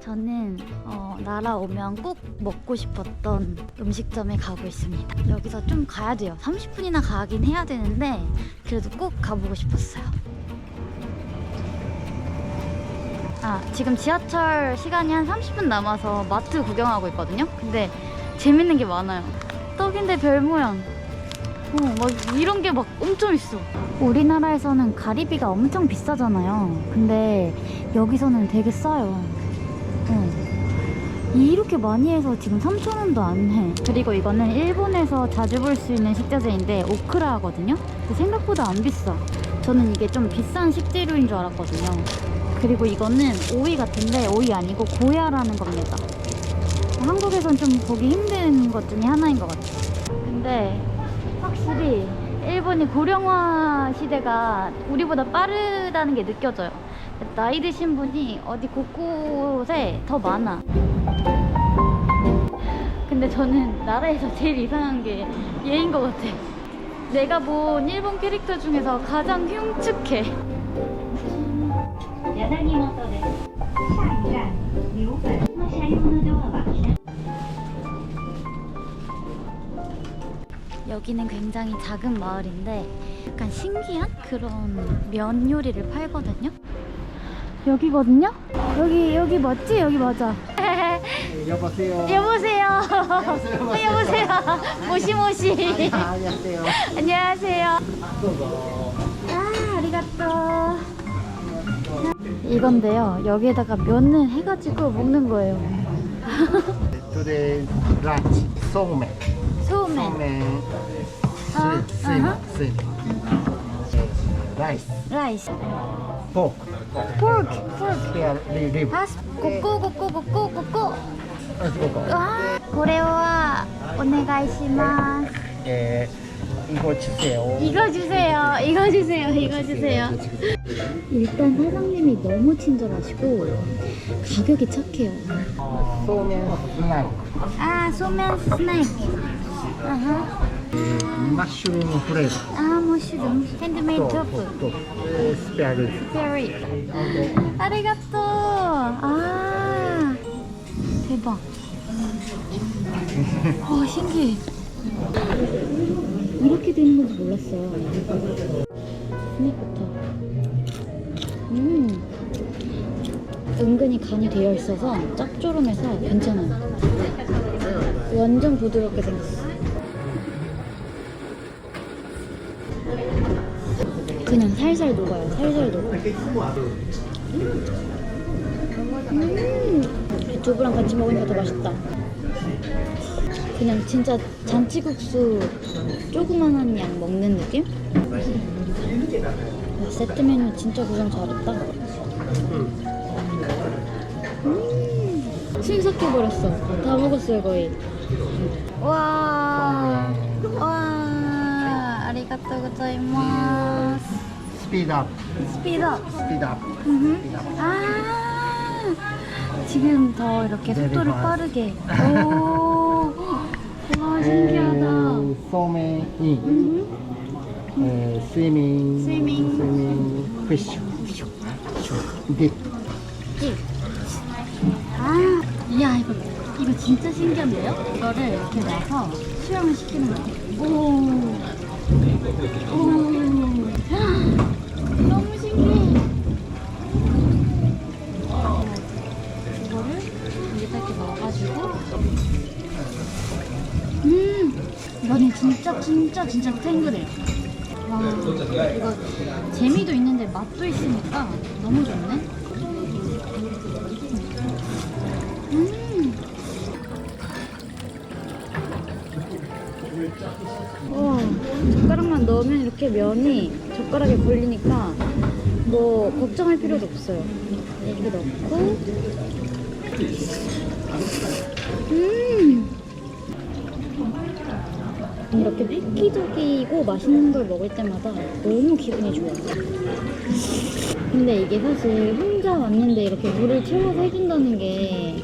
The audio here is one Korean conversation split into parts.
저는 어, 나라 오면 꼭 먹고 싶었던 음식점에 가고 있습니다. 여기서 좀 가야 돼요. 30분이나 가긴 해야 되는데 그래도 꼭 가보고 싶었어요. 아, 지금 지하철 시간이 한 30분 남아서 마트 구경하고 있거든요. 근데 재밌는 게 많아요. 떡인데 별 모양. 어, 막 이런 게 막 엄청 있어. 우리나라에서는 가리비가 엄청 비싸잖아요. 근데 여기서는 되게 싸요. 어. 이렇게 많이 해서 지금 3,000원도 안 해. 그리고 이거는 일본에서 자주 볼 수 있는 식자재인데 오크라거든요. 근데 생각보다 안 비싸. 저는 이게 좀 비싼 식재료인 줄 알았거든요. 그리고 이거는 오이 같은데 오이 아니고 고야라는 겁니다. 한국에선 좀 보기 힘든 것 중에 하나인 것 같아요. 근데 확실히 일본이 고령화 시대가 우리보다 빠르다는 게 느껴져요. 나이 드신 분이 어디 곳곳에 더 많아. 근데 저는 나라에서 제일 이상한 게 얘인 것 같아. 내가 본 일본 캐릭터 중에서 가장 흉측해. 야사님 어떠세요? 여기는 굉장히 작은 마을인데 약간 신기한 그런 면 요리를 팔거든요. 여기거든요? 여기 여기 맞지? 여기 맞아. 여보세요. 여보세요. 어, 여보세요. 모시모시. 아, 안녕하세요. 안녕하세요. 아, 아리가또. 이건데요. 여기에다가 면을 해가지고 먹는 거예요. Today lunch 소men. 소맨. 소맨. 아, 아하. 라이스. 음. 라이스. 포크. 포크. 포크. Here, li- rib. 아, 고고 고고. 와, 아, 아, 고래와 오네가이시마스. 예, 이거 주세요. 이거 주세요. 이거 주세요. 이거 주세요. 일단 사장님이 너무 친절하시고 가격이 착해요. 소면 스낵. 아, 소면 스낵. 아하 마쉬룸 프레드. 아 또, 리 페리 아리가또. 아 대박. 와 신기해 이렇게 되는 건지 몰랐어요 스낵부터. 음. 은근히 간이 되어 있어서 짭조름해서 괜찮아요. 완전 부드럽게 생겼어 그냥 살살 녹아요 살살 녹아 음, 두부랑 같이 먹으니까 더 맛있다. 그냥 진짜 잔치국수 조그만한 양 먹는 느낌? 와, 세트 메뉴 진짜 구성 잘했다. 음, 신석해버렸어. 다 먹었어요, 거의. 와, 와. 스 피드업, 스피드업. 스피드업. 음흠. 스피드업. 아 지금 더 이렇게 네, 속도를 네, 빠르게 오, 와 신기하다 음흠. 예, 스위밍, 스위밍. 스위밍, 피쉬, 딥. 아 이야 이거 이거 진짜 신기한데요? 이거를 이렇게 놔서 수영을 시키는 거예요 오, 오 진짜 진짜 진짜 탱글해요. 와 이거 재미도 있는데 맛도 있으니까 너무 좋네. 음. 와 젓가락만 넣으면 이렇게 면이 젓가락에 걸리니까 뭐 걱정할 필요도 없어요. 이렇게 넣고. 음 이렇게 획기적이고 맛있는 걸 먹을 때마다 너무 기분이 좋아요. 근데 이게 사실 혼자 왔는데 이렇게 물을 채워서 해준다는 게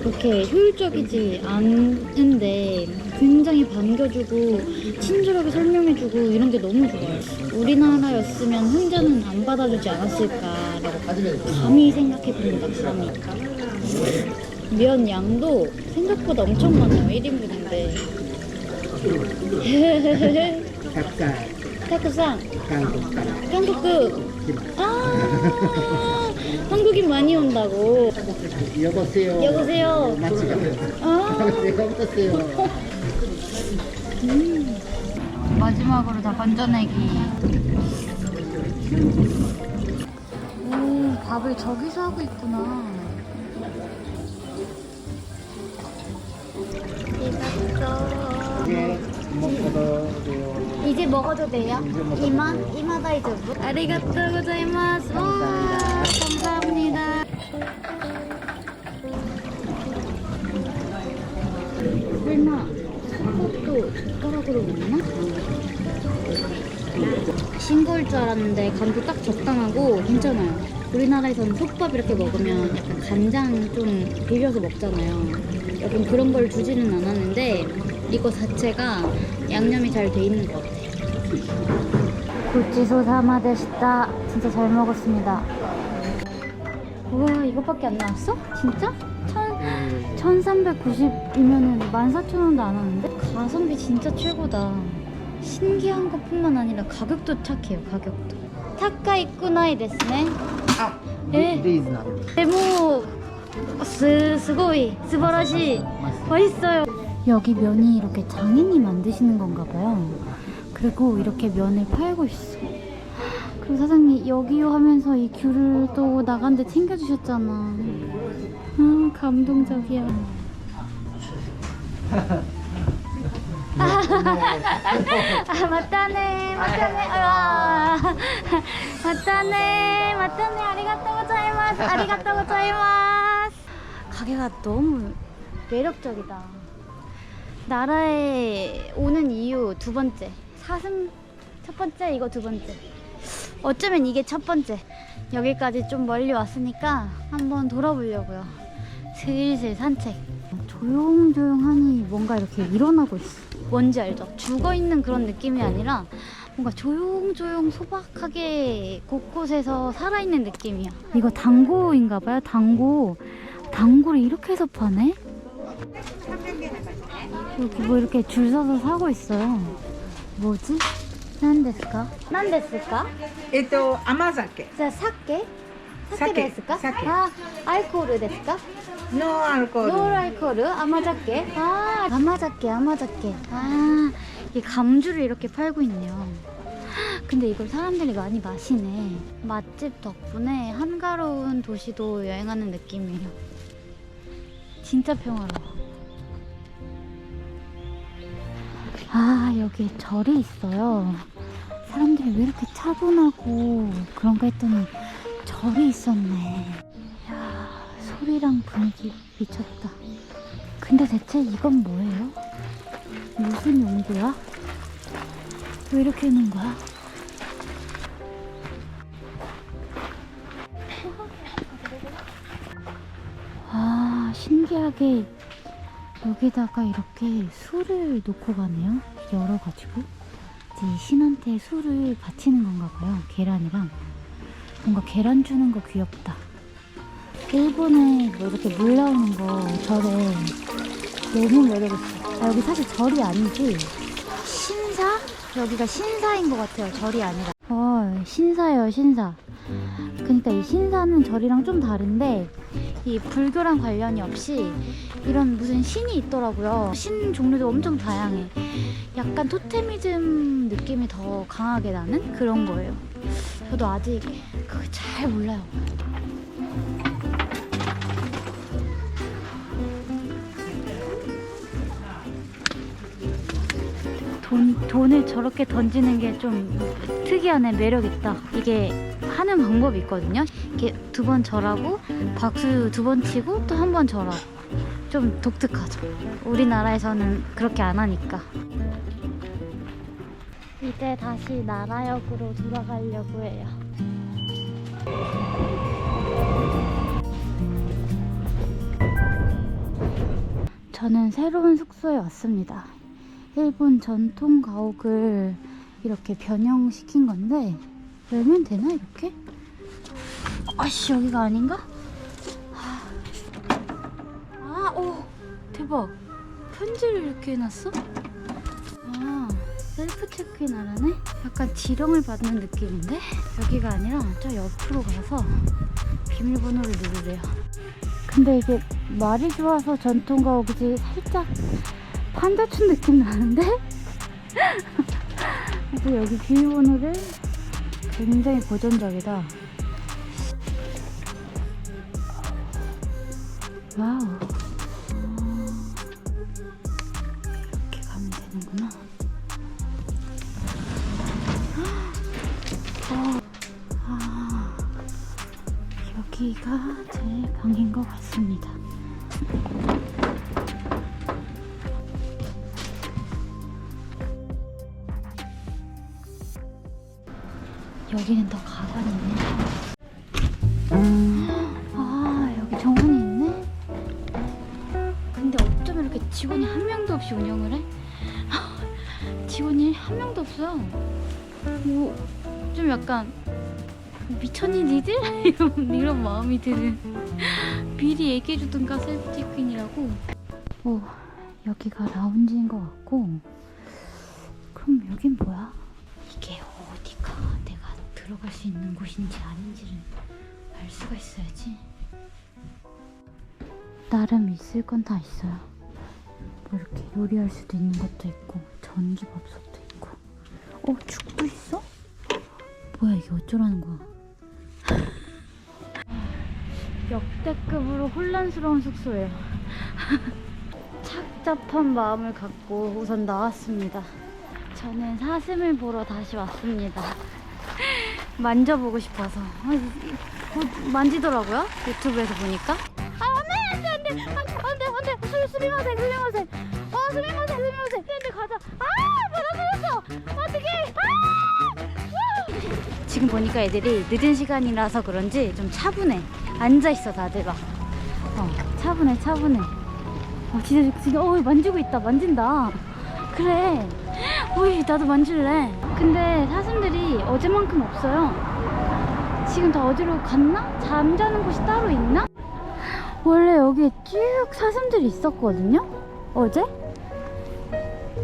그렇게 효율적이지 않은데 굉장히 반겨주고 친절하게 설명해주고 이런 게 너무 좋아요. 우리나라였으면 혼자는 안 받아주지 않았을까라고 감히 생각해 봅니다. 감히. 면 양도 생각보다 엄청 많아요. 1인분인데. 닭살, 타쿠상, 한국살, 한국급. 아, 한국인 많이 온다고. 여보세요. 여보세요. 아. 여보세요. 마지막으로 다 건져내기. 오, 밥을 저기서 하고 있구나. 먹어도 돼요? 이제 먹어도 이마? 돼요. 이마 다이저부? 아리가또 고자이마스. 와, 감사합니다. 설마 솥도 젓가락으로 먹나? 싱거울 줄 알았는데 간도 딱 적당하고 괜찮아요. 우리나라에서는 솥밥 이렇게 먹으면 약간 간장 좀 비벼서 먹잖아요. 약간 그런 걸 주지는 않았는데 이거 자체가 양념이 잘 돼 있는 것 같아요. 굴지소 사마 데시다. 진짜 잘 먹었습니다. 우와 이것밖에 안 나왔어? 진짜? 1390이면은 14,000원도 안 하는데? 가성비 진짜 최고다. 신기한 것 뿐만 아니라 가격도 착해요 가격도. 타카 입구나이 데스네. 대모. 스, 스고이 스바라시. 맛있어요. 여기 면이 이렇게 장인이 만드시는 건가 봐요. 그리고 이렇게 면을 팔고 있어. 그리고 사장님 여기요 하면서 이 귤을 또 나간데 챙겨주셨잖아. 아 감동적이야. 아 맞다네 맞다네 아 맞다네 맞다네 아리가또 고자이마스 아리가또 고자이마스 가게가 너무 매력적이다 나라에 오는 이유 두 번째 사슴 첫 번째 이거 두 번째. 어쩌면 이게 첫 번째. 여기까지 좀 멀리 왔으니까 한번 돌아보려고요. 슬슬 산책. 조용조용하니 뭔가 이렇게 일어나고 있어. 뭔지 알죠? 죽어있는 그런 느낌이 아니라 뭔가 조용조용 소박하게 곳곳에서 살아있는 느낌이야. 이거 당고인가 봐요 당고. 당고를 이렇게 해서 파네? 여기 뭐 이렇게 줄 서서 사고 있어요 뭐지? 난데스까? 난데스까? えっと甘酒 자 사케? 사케 사케, 데스까? 사케. 아 알코올 데스까? ノンアルコール 노 알코올 아마자케? 아 아마자케 아마자케 아 이게 감주를 이렇게 팔고 있네요 근데 이걸 사람들이 많이 마시네 맛집 덕분에 한가로운 도시도 여행하는 느낌이에요 진짜 평화로워 아 여기 절이 있어요 사람들이 왜 이렇게 차분하고 그런가 했더니 절이 있었네 이야 소리랑 분위기 미쳤다 근데 대체 이건 뭐예요? 무슨 용도야? 왜 이렇게 해놓은 거야? 아 신기하게 여기다가 이렇게 술을 놓고 가네요. 열어가지고. 이제 이 신한테 술을 바치는 건가 봐요 계란이랑. 뭔가 계란 주는 거 귀엽다. 일본에 뭐 이렇게 물 나오는 거 절에 너무 매력있어. 아, 여기 사실 절이 아니지. 신사? 여기가 신사인 것 같아요 절이 아니라. 어 신사예요 신사. 그러니까 이 신사는 절이랑 좀 다른데 이 불교랑 관련이 없이 이런 무슨 신이 있더라고요. 신 종류도 엄청 다양해. 약간 토테미즘 느낌이 더 강하게 나는 그런 거예요. 저도 아직 그걸 잘 몰라요. 돈, 돈을 저렇게 던지는 게 좀 특이하네, 매력있다. 이게 하는 방법이 있거든요. 이렇게 두 번 절하고, 박수 두 번 치고, 또 한 번 절하고. 좀 독특하죠. 우리나라에서는 그렇게 안 하니까. 이제 다시 나라역으로 돌아가려고 해요. 저는 새로운 숙소에 왔습니다. 일본 전통 가옥을 이렇게 변형시킨 건데 열면 되나 이렇게? 아씨 여기가 아닌가? 아, 오 대박 편지를 이렇게 해놨어? 아 셀프 체크인 하라네? 약간 지령을 받는 느낌인데? 여기가 아니라 저 옆으로 가서 비밀번호를 누르래요 근데 이게 말이 좋아서 전통 가옥이지 살짝 판자촌 느낌 나는데? 그래서 여기 비밀번호를 굉장히 고전적이다. 와우. 아, 이렇게 가면 되는구나. 어, 아, 여기가 제 방인 것 같습니다. 여기는 더 가관이 있네. 아, 여기 정원이 있네. 근데 어쩜 이렇게 직원이 한 명도 없이 운영을 해? 직원이 한 명도 없어요. 뭐, 좀 약간 미쳤니 니들? 이런, 이런 마음이 드는. 미리 얘기해주던가 셀프 체크인이라고. 오, 여기가 라운지인 것 같고. 그럼 여긴 뭐야? 들어갈 수 있는 곳인지 아닌지를 알 수가 있어야지. 나름 있을 건 다 있어요. 뭐 이렇게 요리할 수도 있는 것도 있고 전기밥솥도 있고. 어 죽도 있어? 뭐야 이게 어쩌라는 거야? 역대급으로 혼란스러운 숙소예요. 착잡한 마음을 갖고 우선 나왔습니다. 저는 사슴을 보러 다시 왔습니다. 만져보고 싶어서. 아, 만지더라고요. 유튜브에서 보니까. 아, 안 돼, 안 돼, 안 돼. 안 돼, 안 돼, 안 돼. 수, 수리마세, 수리마세. 어, 수리마세, 수리마세. 근데 가자. 아, 받아들였어. 어떡해. 아! 우! 지금 보니까 애들이 늦은 시간이라서 그런지 좀 차분해. 앉아 있어, 다들 막. 어, 차분해, 차분해. 어, 진짜, 진짜, 어, 만지고 있다. 만진다. 그래. 오이, 나도 만질래. 근데 사슴들이 어제만큼 없어요. 지금 다 어디로 갔나? 잠자는 곳이 따로 있나? 원래 여기에 쭉 사슴들이 있었거든요? 어제?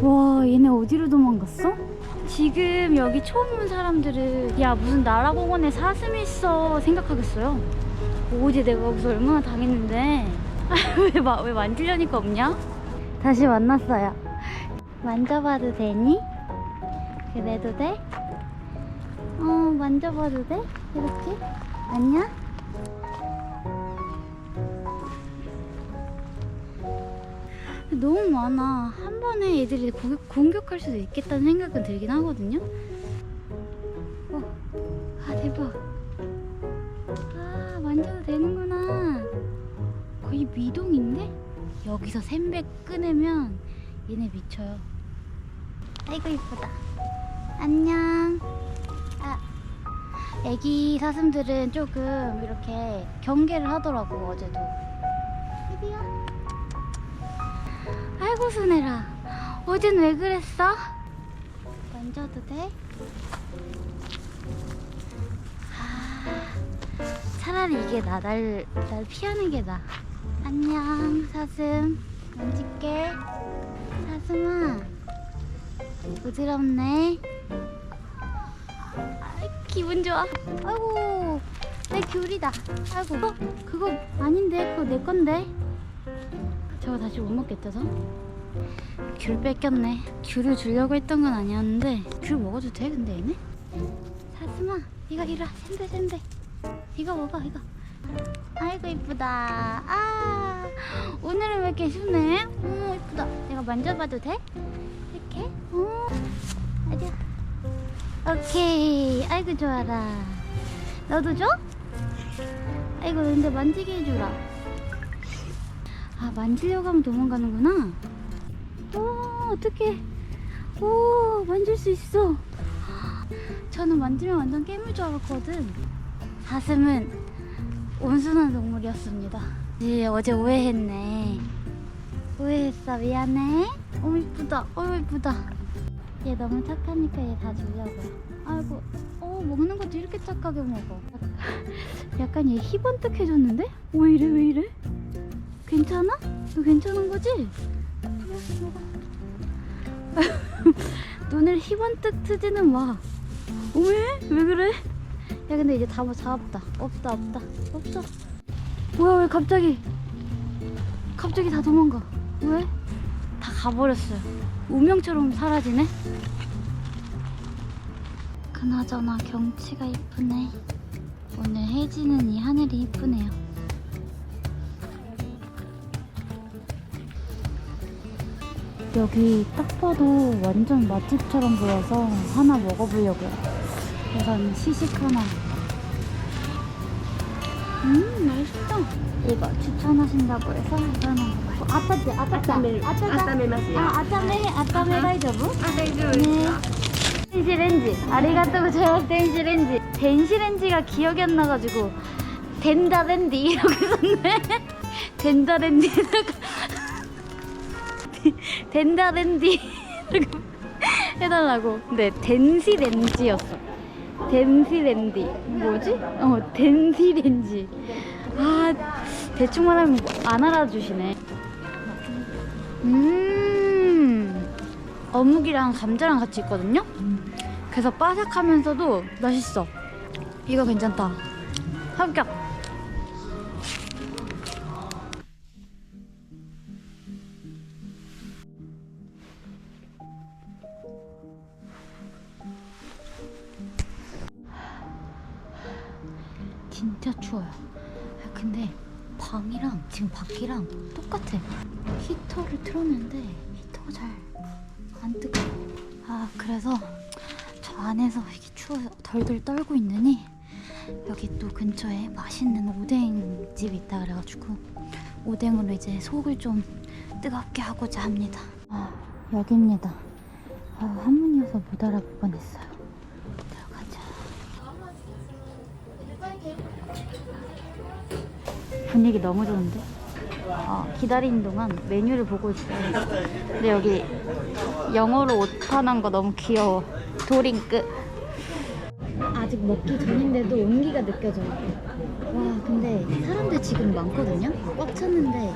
와, 얘네 어디로 도망갔어? 지금 여기 처음 온 사람들은 야, 무슨 나라공원에 사슴이 있어 생각하겠어요. 어제 내가 거기서 얼마나 당했는데. 왜, 마, 왜 만지려니까 없냐? 다시 만났어요. 만져봐도 되니? 그래도 돼? 어, 만져봐도 돼? 이렇게? 아니야? 너무 많아. 한 번에 애들이 공격, 공격할 수도 있겠다는 생각은 들긴 하거든요. 어, 아, 대박. 아, 만져도 되는구나. 거의 미동인데? 여기서 샘백 꺼내면 얘네 미쳐요. 아이고, 이쁘다. 안녕. 아, 애기 사슴들은 조금 이렇게 경계를 하더라고, 어제도. 이리야. 아이고, 순해라. 어젠 왜 그랬어? 만져도 돼? 아, 차라리 이게 나, 날, 날 피하는 게 나. 안녕, 사슴. 만질게. 사슴아. 부드럽네. 기분 좋아. 아이고, 내 귤이다. 아이고, 어? 그거 아닌데? 그거 내 건데? 저거 다시 못 먹겠다, 서? 귤 뺏겼네. 귤을 주려고 했던 건 아니었는데, 귤 먹어도 돼, 근데 얘네? 사슴아, 이거 이리 와. 샌데, 샌데. 이거 먹어, 이거. 아이고, 이쁘다. 아, 오늘은 왜 이렇게 순해? 오, 이쁘다. 내가 만져봐도 돼? 오케이. 아이고, 좋아라. 너도 줘? 아이고, 근데 만지게 해주라. 아, 만지려고 하면 도망가는구나. 오, 어떡해. 오, 만질 수 있어. 저는 만지면 완전 깨물 줄 알았거든. 사슴은 온순한 동물이었습니다. 네, 어제 오해했네. 오해했어 미안해 어 이쁘다 어 이쁘다 얘 너무 착하니까 얘 다 주려고요 아이고 어 먹는 것도 이렇게 착하게 먹어 약간 얘 희번뜩해졌는데? 왜 이래 왜 이래? 괜찮아? 너 괜찮은 거지? 눈을 희번뜩 트지는 마 왜? 왜 그래? 야 근데 이제 다 잡았다 없다 없다 없어 뭐야 왜 갑자기 갑자기 다 도망가 왜? 다 가버렸어요. 우명처럼 사라지네? 그나저나 경치가 이쁘네. 오늘 해지는 이 하늘이 이쁘네요. 여기 딱 봐도 완전 맛집처럼 보여서 하나 먹어보려고요. 우선 시식 하나 음 맛있다 이거 추천하신다고 해서 이거 하나 먹고 아따지 아따다 아따다 温めますよ。あ、温め、温め大丈夫あ、大丈夫です。 네. 덴시 렌지. 아리가또 고자이마스 덴시 렌지. 덴시 렌지가 기억이 안 나가지고 덴다 렌디 이러고 있었네. 덴다 렌디에다가 덴다 렌디 이러고 해달라고. 근데 덴시 렌지였어. 덴시 렌디. 뭐지? 어, 덴시 렌지. 아, 대충 말하면 안 알아주시네. 음 어묵이랑 감자랑 같이 있거든요 그래서 바삭하면서도 맛있어 이거 괜찮다 합격 진짜 추워요. 아, 근데 방이랑 지금 밖이랑 똑같아. 히터를 틀었는데 히터가 잘 안 뜨고. 아 그래서 저 안에서 이게 추워서 덜덜 떨고 있느니 여기 또 근처에 맛있는 오뎅집이 있다 그래가지고 오뎅으로 이제 속을 좀 뜨겁게 하고자 합니다. 아 여기입니다. 아, 한문이어서 못 알아볼 뻔했어요 들어가자 분위기 너무 좋은데? 어, 기다리는 동안 메뉴를 보고 있어요. 근데 여기 영어로 오타난 거 너무 귀여워. 도링크. 아직 먹기 전인데도 온기가 느껴져요. 와, 근데 사람들 지금 많거든요? 꽉 찼는데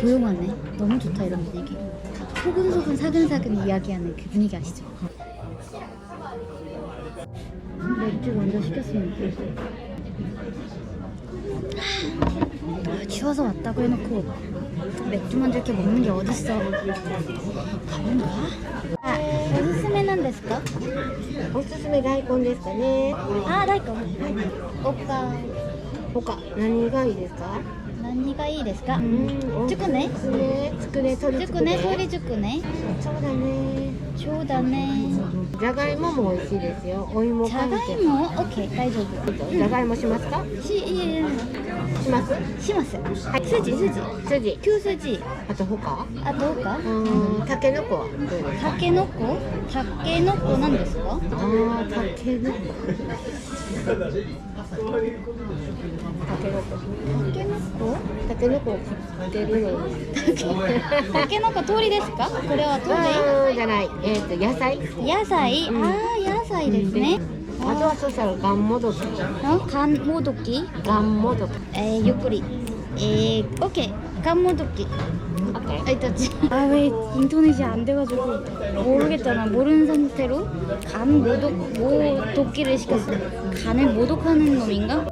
조용하네. 너무 좋다, 이런 분위기. 소근소근 사근사근 이야기하는 그 분위기 아시죠? 맥주 먼저 시켰습니다. 추워서 왔다고 해놓고 맥주 먼저 이렇게 먹는 게 어딨어 가본가? 아, 오스스메는 ですか?おすすめ大根ですかね。 아, 다이거 오빠 他何がいいですか？ 何がいいですか?うん。つくねつくね。つくね。鶏つくね、鶏つくねそうだね。そうだねじゃがいもも美味しいですよ。お芋じゃがいも？OK 大丈夫じゃがいもしますか？し、いいします？しますはい。筋筋筋。牛筋あと他？あどうかうん。たけのこは？たけのこたけのこなんですか？ああ、たけのこ。たけのこ。たけのこたけのこを買ってるのに。たけのこ鳥ですかこれは鳥うんじゃない。えっ、と野菜。野菜、うんああ野菜ですね、あとはそしたらがんもどき。あかんもどきがんもどき。えー、ゆっくりえー、オッケーかんもどき 오케이. 아이 떴지 아왜 인터넷이 안 돼가지고 모르겠잖아 모르는 상태로 간 모독 모독기를 시켰어 간을 모독하는 놈인가?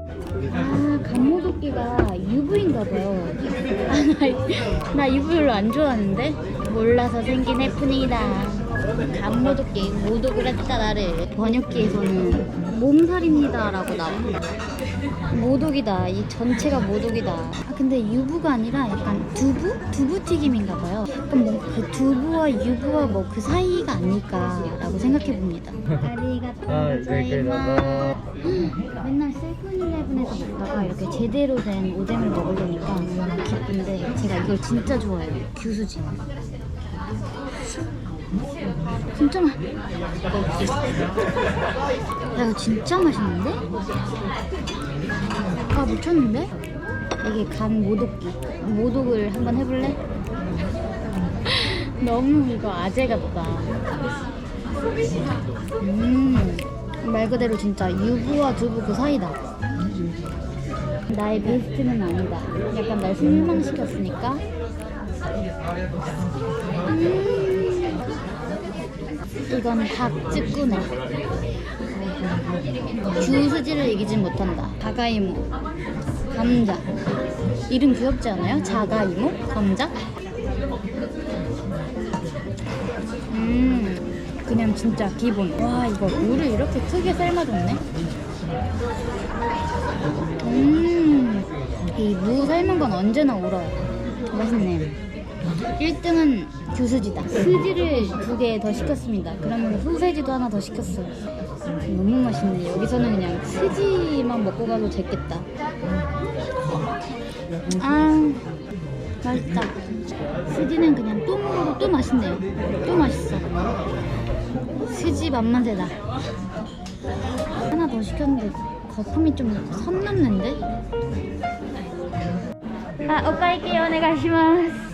아 간모독기가 UV인가 봐요. 아, 나, 나 UV 별로 안 좋아하는데? 몰라서 생긴 해프닝이다 간모독기 모독을 했다 나를 번역기에서는 몸살입니다 라고 나와 모독이다. 이 전체가 모독이다. 아, 근데 유부가 아니라 약간 두부? 두부튀김인가 봐요. 약간 뭐그 두부와 유부와 뭐 그 사이가 아닐까 라고 생각해 봅니다. 아리가또 고자이마스. 맨날 세븐일레븐에서 먹다가 이렇게 제대로 된 오뎅을 먹으려니까 너무 기쁜데 제가 이걸 진짜 좋아해요. 규수지. 진짜 맛. 야, 이거 진짜 맛있는데? 아 미쳤는데? 이게 간 모독기 모독을 한번 해볼래? 너무 이거 아재 같다. 음, 말 그대로 진짜 유부와 두부 그 사이다. 나의 베스트는 아니다. 약간 날 실망시켰으니까. 음, 이건 닭ጭ꾸네. 주수지를 이기진 못한다. 다가이모, 감자. 이름 귀엽지 않아요? 자가이모? 감자? 음, 그냥 진짜 기본. 와, 이거 물을 이렇게 크게 삶아줬네. 음, 이 무 삶은 건 언제나 울어요. 맛있네. 1등은 교수지다. 스지를 두 개 더 시켰습니다. 그러면 소세지도 하나 더 시켰어요. 너무 맛있네. 여기서는 그냥 스지만 먹고 가도 됐겠다. 아, 맛있다. 스지는 그냥 또 먹어도 또 맛있네요. 또 맛있어. 스지 맛맛에다. 하나 더 시켰는데 거품이 좀 선 넘는데? 아, 오카이키 오네가시마스.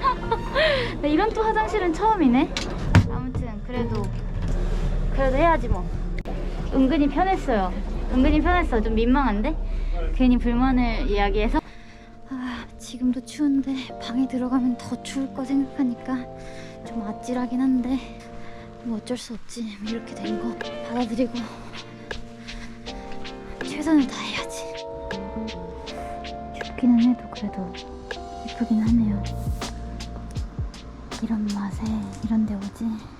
나 이런 또 화장실은 처음이네. 아무튼 그래도 그래도 해야지 뭐. 은근히 편했어요. 은근히 편했어. 좀 민망한데 괜히 불만을 이야기해서 아, 지금도 추운데 방에 들어가면 더 추울 거 생각하니까 좀 아찔하긴 한데 뭐 어쩔 수 없지. 이렇게 된 거 받아들이고 최선을 다해야지. 춥기는 해도 그래도 예쁘긴 하네요. 이런 맛에 이런 데 오지.